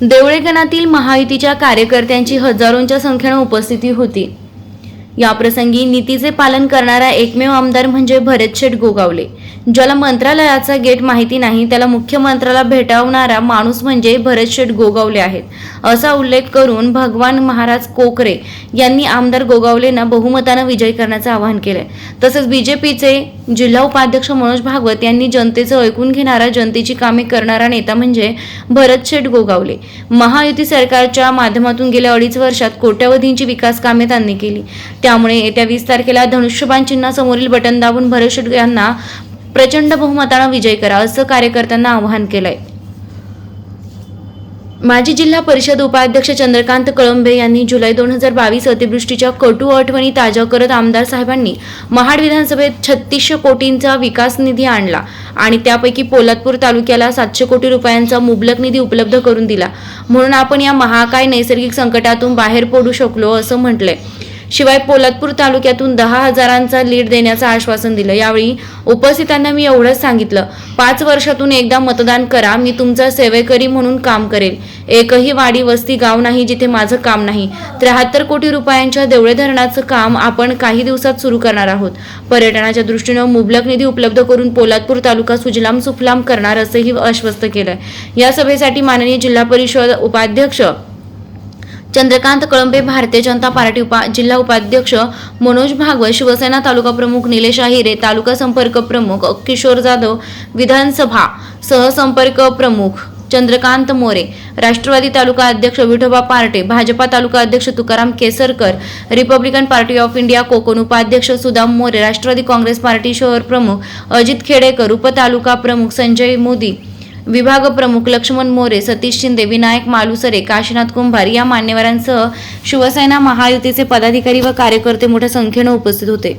देवळेगणातील महायुतीच्या कार्यकर्त्यांची हजारोंच्या संख्येनं उपस्थिती होती. याप्रसंगी नीतीचे पालन करणारा एकमेव आमदार म्हणजे भरत शेठ गोगावले. ज्याला मंत्रालयाचा गेट माहिती नाही त्याला मुख्यमंत्र्याला भेटावणारा माणूस म्हणजे भरत शेठ गोगावले आहेत. असा उल्लेख करून भगवान महाराज कोकरे यांनी आमदार गोगावलेंना बहुमतानं विजयी करण्याचं आवाहन केलंय. तसंच बीजेपीचे जिल्हा उपाध्यक्ष मनोज भागवत यांनी जनतेचं ऐकून घेणारा जनतेची कामे करणारा नेता म्हणजे भरत शेठ गोगावले. महायुती सरकारच्या माध्यमातून गेल्या अडीच वर्षात कोट्यवधींची विकास कामे त्यांनी केली. त्यामुळे येत्या वीस तारखेला धनुष्यबाण चिन्हासमोरील बटन दाबून भरत शेठ यांना प्रचंड बहुमतानं विजय करा असं कार्यकर्त्यांना आवाहन केलंय. माजी जिल्हा परिषद उपाध्यक्ष चंद्रकांत कळंबे यांनी जुलै दोन हजार बावीस अतिवृष्टीच्या कटू आठवणी ताज्या करत आमदार साहेबांनी महाड विधानसभेत छत्तीसशे कोटींचा विकास निधी आणला आणि त्यापैकी पोलादपूर तालुक्याला सातशे कोटी रुपयांचा मुबलक निधी उपलब्ध करून दिला. म्हणून आपण या महाकाय नैसर्गिक संकटातून बाहेर पडू शकलो असं म्हटलंय. शिवाय पोलादपूर तालुक्यातून दहा हजारांचा लीड देण्याचं आश्वासन दिलं. यावेळी उपस्थितांना मी एवढंच सांगितलं पाच वर्षातून एकदा मतदान करा मी तुमचा सेवेकरी म्हणून काम करेल. एकही वाडी वस्ती गाव नाही जिथे माझं काम नाही. त्र्याहत्तर कोटी रुपयांच्या देवळे धरणाचं काम आपण काही दिवसात सुरू करणार आहोत. पर्यटनाच्या दृष्टीनं मुबलक निधी उपलब्ध करून पोलादपूर तालुका सुजलाम सुफलाम करणार असंही आश्वस्त केलंय. या सभेसाठी माननीय जिल्हा परिषद उपाध्यक्ष चंद्रकांत कळंबे भारतीय जनता पार्टी उपा जिल्हा उपाध्यक्ष मनोज भागवत शिवसेना तालुका प्रमुख निलेश आहिरे तालुका संपर्क प्रमुख किशोर जाधव विधानसभा सहसंपर्क प्रमुख चंद्रकांत मोरे राष्ट्रवादी तालुका अध्यक्ष विठोबा पार्टे भाजपा तालुका अध्यक्ष Tukaram Kesarkar Republican party of India Konkan उपाध्यक्ष सुदाम मोरे राष्ट्रवादी काँग्रेस पार्टी शहर प्रमुख अजित खेडेकर उपतालुका प्रमुख संजय मोदी विभाग प्रमुख लक्ष्मण मोरे सतीश शिंदे विनायक मालुसरे काशीनाथ कुंभार या मान्यवरांसह शिवसेना महायुतीचे पदाधिकारी व कार्यकर्ते मोठ्या संख्येनं उपस्थित होते.